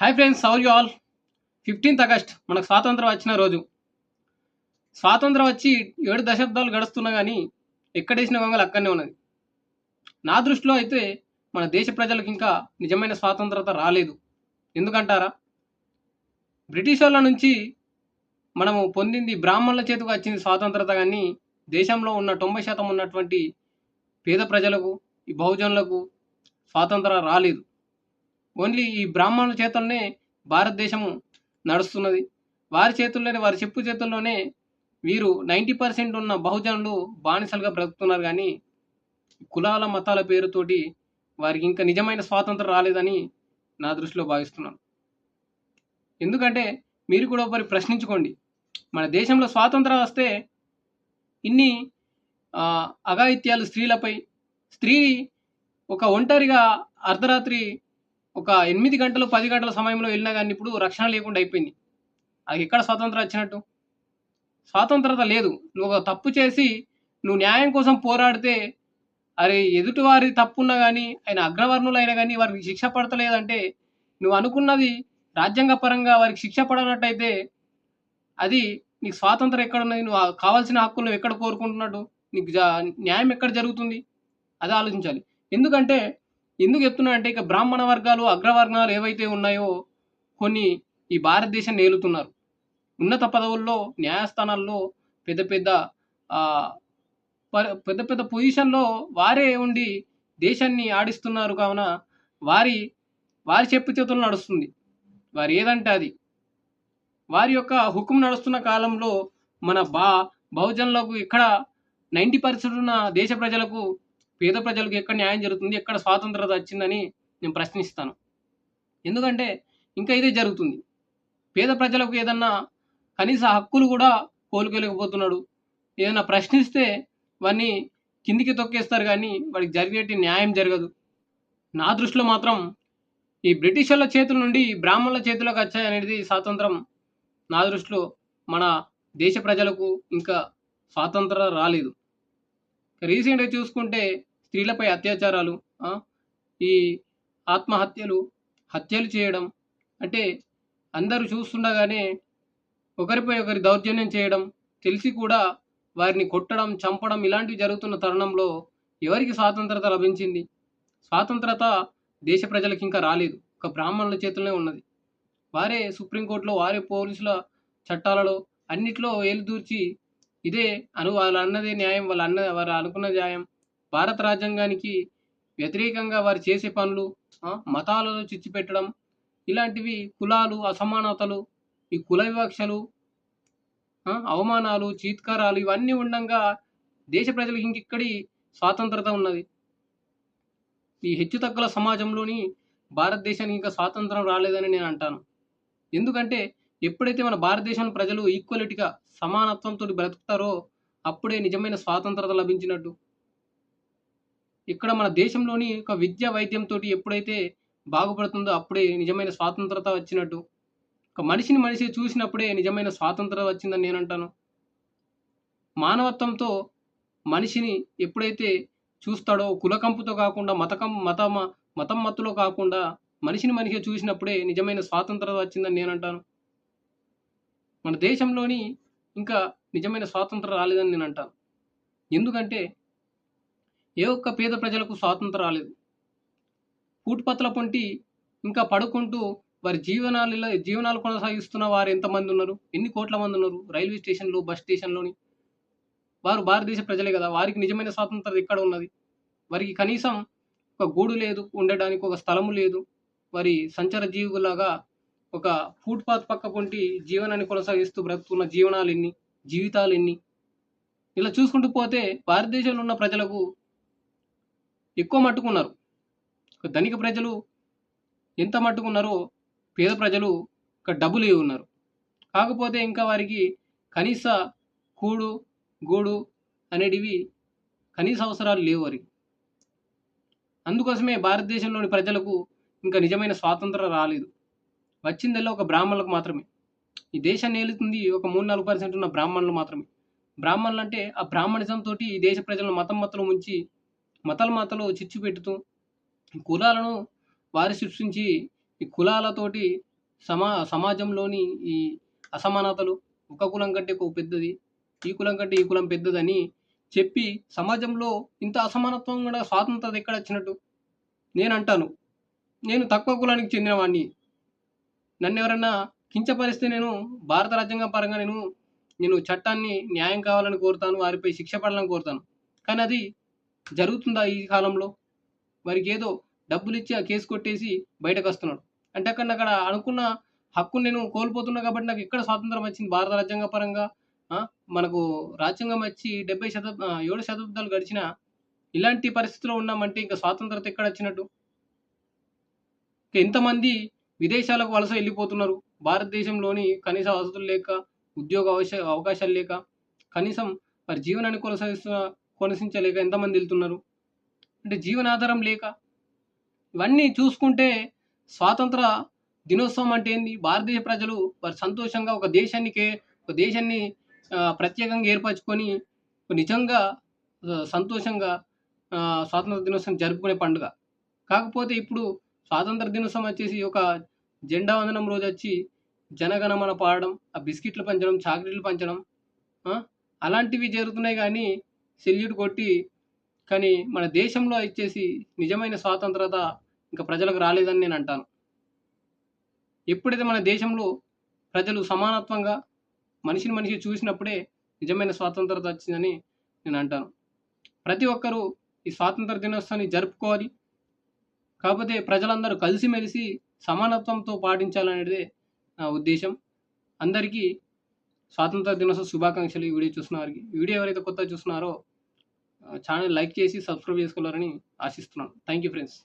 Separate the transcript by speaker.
Speaker 1: Hi friends సౌర్ you all fifteenth August మనకు స్వాతంత్రం వచ్చిన రోజు. స్వాతంత్రం వచ్చి ఏడు దశాబ్దాలు గడుస్తున్నా కానీ ఎక్కడేసిన గొంగలు అక్కడనే ఉన్నది. నా దృష్టిలో అయితే మన దేశ ప్రజలకు ఇంకా నిజమైన స్వాతంత్రత రాలేదు. ఎందుకంటారా? బ్రిటిష్ వాళ్ళ నుంచి మనము పొందింది బ్రాహ్మణుల చేతికి వచ్చింది స్వాతంత్రత కానీ దేశంలో ఉన్న తొంభై శాతం ఉన్నటువంటి పేద ప్రజలకు ఈ బహుజనులకు స్వాతంత్రం రాలేదు. ఓన్లీ ఈ బ్రాహ్మణుల చేతుల్లోనే భారతదేశము నడుస్తున్నది. వారి చేతుల్లోనే వారి చెప్పు చేతుల్లోనే వీరు నైంటీ పర్సెంట్ ఉన్న బహుజనులు బానిసలుగా బ్రతుకుతున్నారు కానీ కులాల మతాల పేరుతోటి వారికి ఇంకా నిజమైన స్వాతంత్రం రాలేదని నా దృష్టిలో భావిస్తున్నాను. ఎందుకంటే మీరు కూడా ఒకరి ప్రశ్నించుకోండి. మన దేశంలో స్వాతంత్రం వస్తే ఇన్ని అఘాయిత్యాలు స్త్రీలపై స్త్రీ ఒక ఒంటరిగా అర్ధరాత్రి ఒక ఎనిమిది గంటలు పది గంటల సమయంలో వెళ్ళినా కానీ ఇప్పుడు రక్షణ లేకుండా అయిపోయింది. అది ఎక్కడ స్వాతంత్రం వచ్చినట్టు? స్వాతంత్రత లేదు. నువ్వు తప్పు చేసి నువ్వు న్యాయం కోసం పోరాడితే అరే ఎదుటివారి తప్పున్నా కానీ ఆయన అగ్రవర్ణులైనా కానీ వారికి శిక్ష పడతలేదంటే నువ్వు అనుకున్నది రాజ్యాంగ పరంగా వారికి శిక్ష పడనట్టయితే అది నీకు స్వాతంత్రం ఎక్కడున్నది? నువ్వు కావాల్సిన హక్కులు నువ్వు ఎక్కడ కోరుకుంటున్నట్టు? నీకు జా- న్యాయం ఎక్కడ జరుగుతుంది? అది ఆలోచించాలి. ఎందుకంటే ఎందుకు చెప్తున్నా అంటే ఇక బ్రాహ్మణ వర్గాలు అగ్రవర్ణాలు ఏవైతే ఉన్నాయో కొన్ని ఈ భారతదేశం నేలుతున్నారు. ఉన్నత పదవుల్లో న్యాయస్థానాల్లో పెద్ద పెద్ద ప- పెద్ద పెద్ద పొజిషన్లో వారే ఉండి దేశాన్ని ఆడిస్తున్నారు కావున వారి వారి చెప్పు చేతులు నడుస్తుంది. వారు ఏదంటే అది. వారి యొక్క హుకుం నడుస్తున్న కాలంలో మన బా బహుజనులకు ఇక్కడ నైంటీ పర్సెంట్ ఉన్న దేశ ప్రజలకు పేద ప్రజలకు ఎక్కడ న్యాయం జరుగుతుంది ఎక్కడ స్వాతంత్రత వచ్చిందని నేను ప్రశ్నిస్తాను. ఎందుకంటే ఇంకా ఇదే జరుగుతుంది. పేద ప్రజలకు ఏదన్నా కనీస హక్కులు కూడా కోలుకోలేకపోతున్నాడు ఏదైనా ప్రశ్నిస్తే వాడిని కిందికి తొక్కేస్తారు కానీ వాడికి జరిగేటి న్యాయం జరగదు. నా దృష్టిలో మాత్రం ఈ బ్రిటిషర్ల చేతుల నుండి బ్రాహ్మణుల చేతిలోకి వచ్చాయనేది స్వాతంత్రం నా దృష్టిలో మన దేశ ప్రజలకు ఇంకా స్వాతంత్రం రాలేదు. రీసెంట్గా చూసుకుంటే స్త్రీలపై అత్యాచారాలు ఈ ఆత్మహత్యలు హత్యలు చేయడం అంటే అందరూ చూస్తుండగానే ఒకరిపై ఒకరి దౌర్జన్యం చేయడం తెలిసి కూడా వారిని కొట్టడం చంపడం ఇలాంటివి జరుగుతున్న తరుణంలో ఎవరికి స్వాతంత్రత లభించింది? స్వాతంత్రత దేశ ప్రజలకు ఇంకా రాలేదు. ఒక బ్రాహ్మణుల చేతుల్లోనే ఉన్నది. వారే సుప్రీంకోర్టులో వారే పోలీసుల చట్టాలలో అన్నిట్లో ఏలుదూర్చి ఇదే అను వాళ్ళు అన్నదే న్యాయం వాళ్ళు అన్న వారు అనుకున్న న్యాయం భారత రాజ్యాంగానికి వ్యతిరేకంగా వారు చేసే పనులు మతాలలో చిచ్చుపెట్టడం ఇలాంటివి కులాలు అసమానతలు ఈ కుల వివక్షలు అవమానాలు చీత్కారాలు ఇవన్నీ ఉండంగా దేశ ప్రజలకు ఇంకిక్కడి స్వాతంత్రత ఉన్నది. ఈ హెచ్చుతగ్గుల సమాజంలోని భారతదేశానికి ఇంకా స్వాతంత్రం రాలేదని నేను అంటాను. ఎందుకంటే ఎప్పుడైతే మన భారతదేశంలో ప్రజలు ఈక్వలిటీగా సమానత్వంతో బ్రతుకుతారో అప్పుడే నిజమైన స్వాతంత్రత లభించినట్టు. ఇక్కడ మన దేశంలోని ఒక విద్య వైద్యంతో ఎప్పుడైతే బాగుపడుతుందో అప్పుడే నిజమైన స్వాతంత్రత వచ్చినట్టు. ఒక మనిషిని మనిషి చూసినప్పుడే నిజమైన స్వాతంత్రత వచ్చిందని నేను అంటాను. మానవత్వంతో మనిషిని ఎప్పుడైతే చూస్తాడో కులకంపుతో కాకుండా మతకం మత మతం మత్తులో కాకుండా మనిషిని మనిషి చూసినప్పుడే నిజమైన స్వాతంత్రత వచ్చిందని నేను అంటాను. మన దేశంలోని ఇంకా నిజమైన స్వాతంత్రం రాలేదని నేను అంటాను. ఎందుకంటే ఏ ఒక్క పేద ప్రజలకు స్వాతంత్రం రాలేదు. పూటపత్ల పొంటి ఇంకా పడుకుంటూ వారి జీవనాలు జీవనాలు కొనసాగిస్తున్న వారు ఎంతమంది ఉన్నారు? ఎన్ని కోట్ల మంది ఉన్నారు? రైల్వే స్టేషన్లు బస్ స్టేషన్లోని? వారు భారతదేశ ప్రజలే కదా. వారికి నిజమైన స్వాతంత్రం ఎక్కడ ఉన్నది? వారికి కనీసం ఒక గూడు లేదు ఉండడానికి ఒక స్థలము లేదు. వారి సంచార జీవులాగా ఒక ఫుట్పాత్ పక్క పొంటి జీవనాన్ని కొనసాగిస్తూ బ్రతుకున్న జీవనాలు ఎన్ని? జీవితాలు ఎన్ని? ఇలా చూసుకుంటూ పోతే భారతదేశంలో ఉన్న ప్రజలకు ఎక్కువ మట్టుకున్నారు. ధనిక ప్రజలు ఎంత మట్టుకున్నారో పేద ప్రజలు ఒక డబ్బులు ఉన్నారు. కాకపోతే ఇంకా వారికి కనీస కూడు గూడు అనేటివి కనీస అవసరాలు లేవు వారికి. అందుకోసమే భారతదేశంలోని ప్రజలకు ఇంకా నిజమైన స్వాతంత్రం రాలేదు. వచ్చిందల్లా ఒక బ్రాహ్మణులకు మాత్రమే. ఈ దేశాన్ని ఏలుతుంది ఒక మూడు నాలుగు పర్సెంట్ ఉన్న బ్రాహ్మణులు మాత్రమే. బ్రాహ్మణులు అంటే ఆ బ్రాహ్మణిజం తోటి ఈ దేశ ప్రజలను మతం మతలు ముంచి మతల మతలు చిచ్చు పెట్టుతూ కులాలను వారి సృష్టించి ఈ కులాలతోటి సమా సమాజంలోని ఈ అసమానతలు ఒక కులం కంటే ఒక పెద్దది ఈ కులం కంటే ఈ కులం పెద్దదని చెప్పి సమాజంలో ఇంత అసమానత్వం కూడా స్వాతంత్రత ఎక్కడ వచ్చినట్టు? నేను అంటాను నేను తక్కువ కులానికి చెందినవాడిని నన్ను ఎవరన్నా కించపరిస్తే నేను భారత రాజ్యాంగం పరంగా నేను నేను చట్టాన్ని న్యాయం కావాలని కోరుతాను వారిపై శిక్ష పడాలని కోరుతాను. కానీ అది జరుగుతుందా ఈ కాలంలో? వారికి ఏదో డబ్బులు ఇచ్చి ఆ కేసు కొట్టేసి బయటకు వస్తున్నాడు అంటే అక్కడ అక్కడ అనుకున్న హక్కును నేను కోల్పోతున్నా కాబట్టి నాకు ఎక్కడ స్వాతంత్రం వచ్చింది? భారత రాజ్యాంగ పరంగా మనకు రాజ్యాంగం వచ్చి డెబ్బై శతాబ్ ఏడు శతాబ్దాలు గడిచిన ఇలాంటి పరిస్థితిలో ఉన్నామంటే ఇంకా స్వాతంత్రత ఎక్కడ వచ్చినట్టు? ఎంతమంది విదేశాలకు వలస వెళ్ళిపోతున్నారు? భారతదేశంలోని కనీస వసతులు లేక ఉద్యోగ అవశ అవకాశాలు లేక కనీసం వారి జీవనాన్ని కొనసాగిస్తున్న కొనసించలేక ఎంతమంది వెళ్తున్నారు? అంటే జీవనాధారం లేక? ఇవన్నీ చూసుకుంటే స్వాతంత్ర దినోత్సవం అంటే ఏంది? భారతదేశ ప్రజలు వారు సంతోషంగా ఒక దేశానికే ఒక దేశాన్ని ప్రత్యేకంగా ఏర్పరచుకొని నిజంగా సంతోషంగా స్వాతంత్ర దినోత్సవం జరుపుకునే పండుగ. కాకపోతే ఇప్పుడు స్వాతంత్ర దినోత్సవం వచ్చేసి ఒక జెండా వందనం రోజు వచ్చి జనగణమన పాడడం ఆ బిస్కెట్లు పంచడం చాక్లెట్లు పంచడం అలాంటివి జరుగుతున్నాయి కానీ సెల్యూట్ కొట్టి కానీ మన దేశంలో ఇచ్చేసి నిజమైన స్వాతంత్రత ఇంకా ప్రజలకు రాలేదని నేను అంటాను. ఎప్పుడైతే మన దేశంలో ప్రజలు సమానత్వంగా మనిషిని మనిషి చూసినప్పుడే నిజమైన స్వాతంత్రత వచ్చిందని నేను అంటాను. ప్రతి ఒక్కరూ ఈ స్వాతంత్ర దినోత్సవాన్ని జరుపుకోవాలి. కాకపోతే ప్రజలందరూ కలిసిమెలిసి సమానత్వంతో పాటించాలనేదే నా ఉద్దేశం. అందరికీ స్వాతంత్ర దినోత్సవ శుభాకాంక్షలు ఈ వీడియో చూస్తున్న వారికి. వీడియో ఎవరైతే కొత్తగా చూస్తున్నారో ఛానల్ లైక్ చేసి సబ్స్క్రైబ్ చేసుకోవాలని ఆశిస్తున్నాను. Thank you friends